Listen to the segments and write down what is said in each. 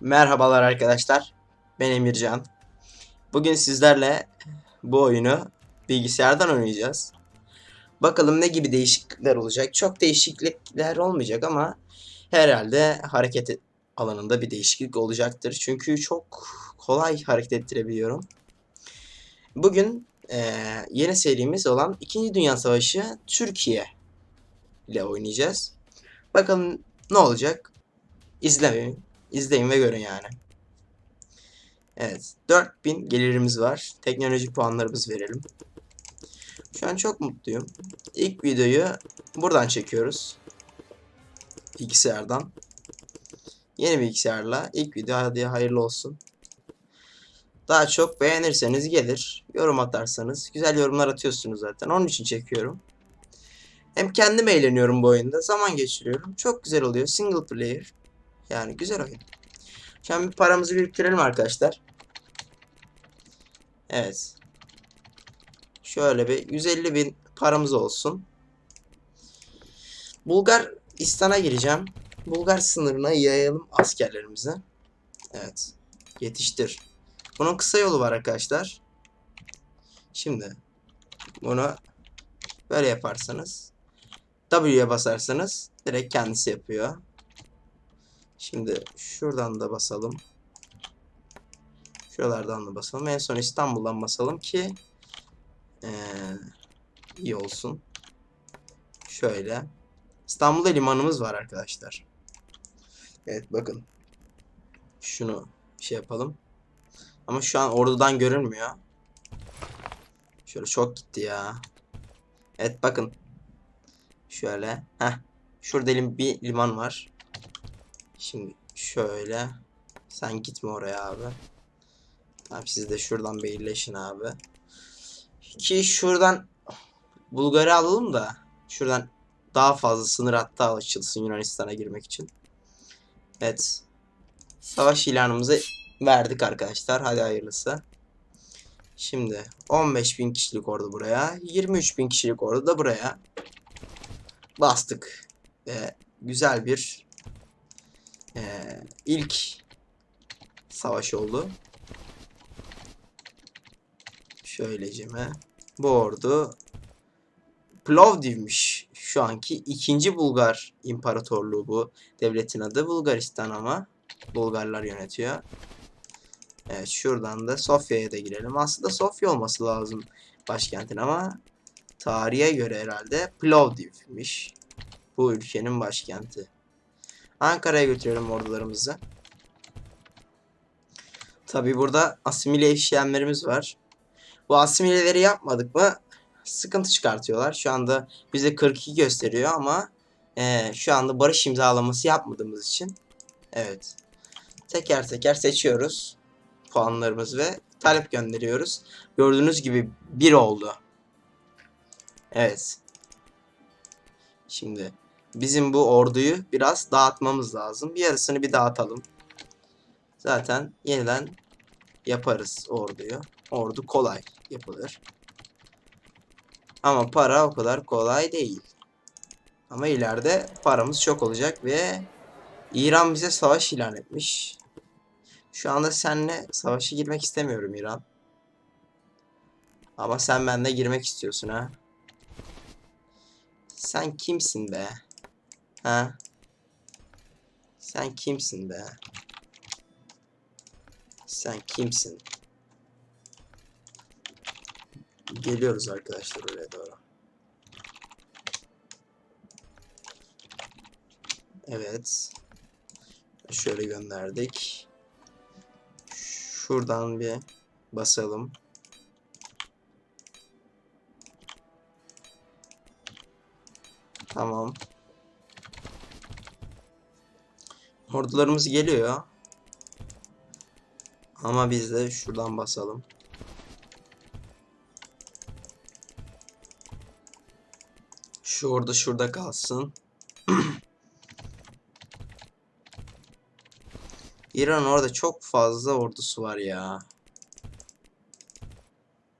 Merhabalar arkadaşlar. Ben Emircan. Bugün sizlerle bu oyunu bilgisayardan oynayacağız. Bakalım ne gibi değişiklikler olacak. Çok değişiklikler olmayacak ama herhalde hareket alanında bir değişiklik olacaktır. Çünkü çok kolay hareket ettirebiliyorum. Bugün eee, yeni serimiz olan 2. Dünya Savaşı Türkiye ile oynayacağız. Bakalım ne olacak? İzlemeyin. İzleyin ve görün yani. Evet. 4000 gelirimiz var. Teknolojik puanlarımızı verelim. Şu an çok mutluyum. İlk videoyu buradan çekiyoruz. Bilgisayardan. Yeni bilgisayarla ilk video hadi hayırlı olsun. Daha çok beğenirseniz gelir. Yorum atarsanız. Güzel yorumlar atıyorsunuz zaten. Onun için çekiyorum. Hem kendim eğleniyorum bu oyunda. Zaman geçiriyorum. Çok güzel oluyor. Single player. Yani güzel oyun. An bir paramızı biriktirelim arkadaşlar. Evet. Şöyle bir 150 bin paramız olsun. Bulgaristan'a gireceğim. Bulgar sınırına yayalım askerlerimizi. Evet. Yetiştir. Bunun kısa yolu var arkadaşlar. Şimdi bunu böyle yaparsanız W'ye basarsanız direkt kendisi yapıyor. Şimdi şuradan da basalım. Şuralardan da basalım. En son İstanbul'dan basalım ki ee, iyi olsun. Şöyle. İstanbul'da limanımız var arkadaşlar. Evet bakın. Şunu şey yapalım. Ama şu an ordudan görünmüyor. Şöyle çok gitti ya. Evet bakın. Şöyle. Heh. Şurada lim- bir liman var. Şimdi şöyle. Sen gitme oraya abi. Tamam siz de şuradan birleşin abi. Ki şuradan Bulgar'ı alalım da şuradan daha fazla sınır hatta açılsın Yunanistan'a girmek için. Evet. Savaş ilanımızı verdik arkadaşlar. Hadi hayırlısı. Şimdi 15.000 kişilik ordu buraya. 23.000 kişilik ordu da buraya. Bastık. Ve güzel bir ee, ilk savaş oldu. Şöyleceme. Bu ordu Plovdiv'miş. Şu anki ikinci Bulgar İmparatorluğu bu. Devletin adı Bulgaristan ama Bulgarlar yönetiyor. Evet şuradan da Sofya'ya da girelim. Aslında Sofya olması lazım başkentin ama tarihe göre herhalde Plovdiv'miş. Bu ülkenin başkenti. Ankara'ya götürelim ordularımızı. Tabi burada asimile işlemlerimiz var. Bu asimileleri yapmadık mı sıkıntı çıkartıyorlar. Şu anda bize 42 gösteriyor ama eee, şu anda barış imzalaması yapmadığımız için evet teker teker seçiyoruz puanlarımız ve talep gönderiyoruz. Gördüğünüz gibi bir oldu. Evet. Şimdi bizim bu orduyu biraz dağıtmamız lazım. Bir yarısını bir dağıtalım. Zaten yeniden yaparız orduyu. Ordu kolay yapılır. Ama para o kadar kolay değil. Ama ileride paramız çok olacak ve İran bize savaş ilan etmiş. Şu anda seninle savaşa girmek istemiyorum İran. Ama sen bende girmek istiyorsun ha. Sen kimsin be? Ha? Sen kimsin be? Sen kimsin? Geliyoruz arkadaşlar oraya doğru. Evet. Şöyle gönderdik. Şuradan bir basalım. Tamam. Ordularımız geliyor. Ama biz de şuradan basalım. Şu orada şurada kalsın. İran orada çok fazla ordusu var ya.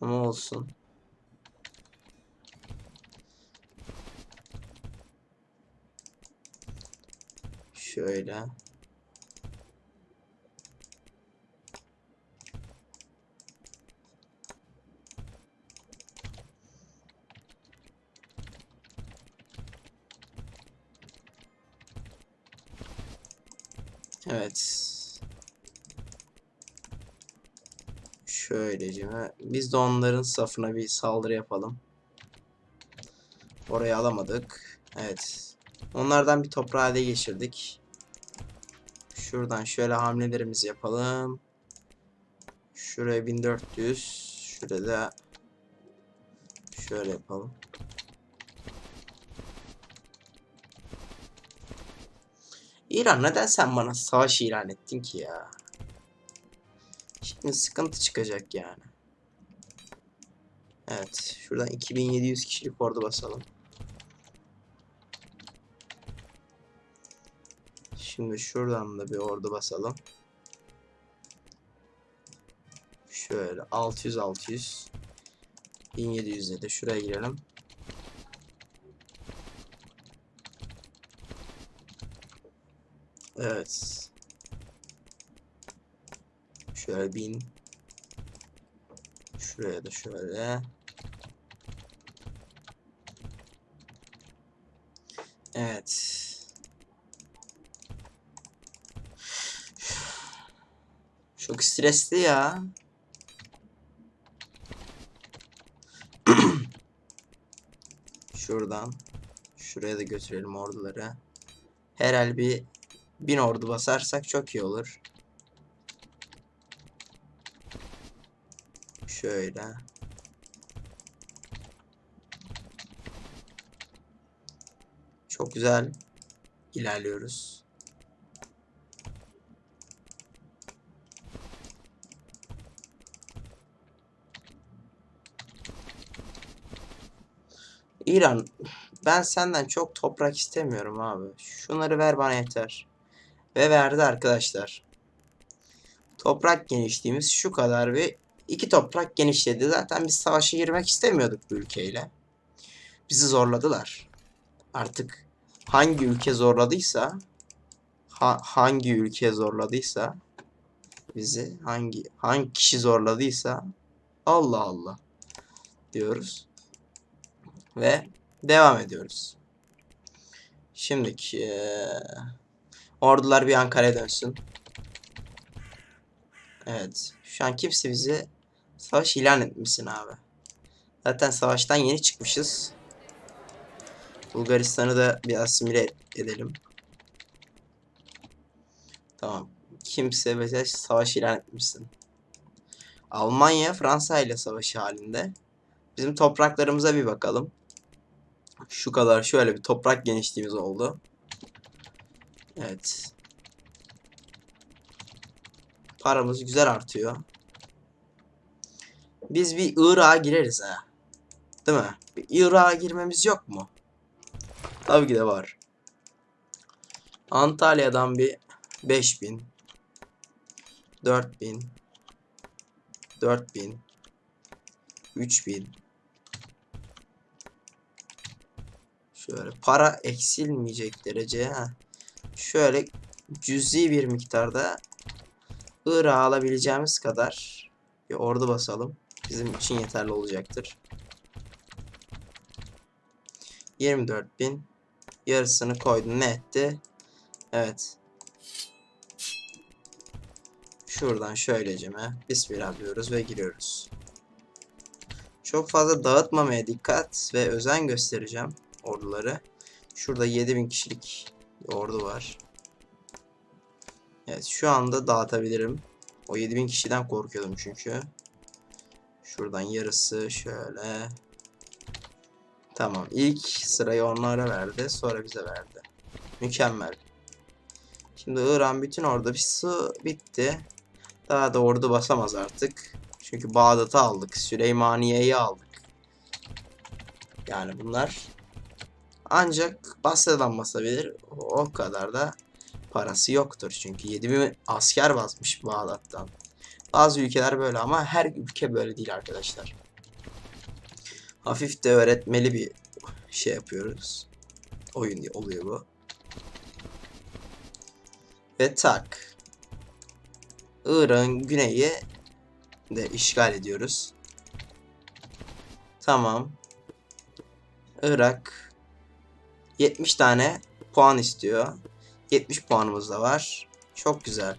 Ama olsun. Şöyle. Evet. Şöylece. Biz de onların safına bir saldırı yapalım. Orayı alamadık. Evet. Onlardan bir toprağa ele geçirdik. Şuradan şöyle hamlelerimizi yapalım. Şuraya 1400. Şurada şöyle yapalım. İran neden sen bana savaş ilan ettin ki ya? Şimdi sıkıntı çıkacak yani. Evet. Şuradan 2700 kişilik ordu basalım. Şimdi şuradan da bir ordu basalım. Şöyle 600 600 1700'e de şuraya girelim. Evet. Şöyle bin. Şuraya da şöyle. Evet. Çok stresli ya. Şuradan. Şuraya da götürelim orduları. Herhal bir bin ordu basarsak çok iyi olur. Şöyle. Çok güzel ilerliyoruz. İran, ben senden çok toprak istemiyorum abi. Şunları ver bana yeter. Ve verdi arkadaşlar. Toprak genişliğimiz şu kadar bir iki toprak genişledi. Zaten biz savaşa girmek istemiyorduk bu ülkeyle. Bizi zorladılar. Artık hangi ülke zorladıysa ha, hangi ülke zorladıysa bizi hangi hangi kişi zorladıysa Allah Allah diyoruz. Ve devam ediyoruz. Şimdiki eee, ordular bir Ankara'ya dönsün. Evet. Şu an kimse bizi savaş ilan etmesin abi. Zaten savaştan yeni çıkmışız. Bulgaristan'ı da bir asimile edelim. Tamam. Kimse bize savaş ilan etmişsin. Almanya Fransa ile savaşı halinde. Bizim topraklarımıza bir bakalım. Şu kadar şöyle bir toprak genişliğimiz oldu. Evet. Paramız güzel artıyor. Biz bir Irak'a gireriz ha. Değil mi? Bir Irak'a girmemiz yok mu? Tabii ki de var. Antalya'dan bir 5000 4000 4000 3000 Şöyle para eksilmeyecek derece ha. Şöyle cüzi bir miktarda Irak'a alabileceğimiz kadar bir ordu basalım. Bizim için yeterli olacaktır. 24.000 yarısını koydum ne etti? Evet. Şuradan şöyleceme Bismillah diyoruz ve giriyoruz. Çok fazla dağıtmamaya dikkat ve özen göstereceğim orduları. Şurada 7000 kişilik ordu var. Evet şu anda dağıtabilirim. O 7000 kişiden korkuyordum çünkü. Şuradan yarısı şöyle. Tamam ilk sırayı onlara verdi sonra bize verdi. Mükemmel. Şimdi İran bütün orada bir su bitti. Daha da ordu basamaz artık. Çünkü Bağdat'ı aldık. Süleymaniye'yi aldık. Yani bunlar ancak Basra'dan basabilir. O kadar da parası yoktur. Çünkü 7000 asker basmış Bağdat'tan. Bazı ülkeler böyle ama her ülke böyle değil arkadaşlar. Hafif de öğretmeli bir şey yapıyoruz. Oyun oluyor bu. Ve tak. Irak'ın güneyi de işgal ediyoruz. Tamam. Irak 70 tane puan istiyor. 70 puanımız da var. Çok güzel.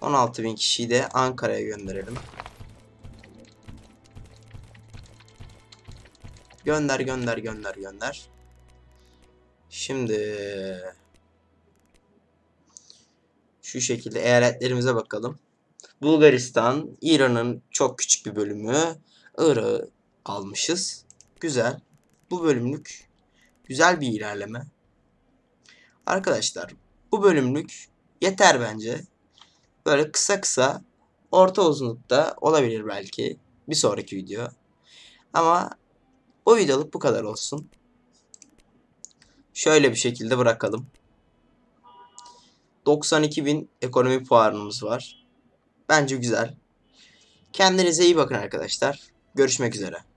16.000 kişiyi de Ankara'ya gönderelim. Gönder gönder gönder gönder. Şimdi şu şekilde eyaletlerimize bakalım. Bulgaristan, İran'ın çok küçük bir bölümü, Irak'ı almışız. Güzel. Bu bölümlük güzel bir ilerleme. Arkadaşlar bu bölümlük yeter bence. Böyle kısa kısa orta uzunlukta olabilir belki bir sonraki video. Ama bu videoluk bu kadar olsun. Şöyle bir şekilde bırakalım. 92.000 ekonomi puanımız var. Bence güzel. Kendinize iyi bakın arkadaşlar. Görüşmek üzere.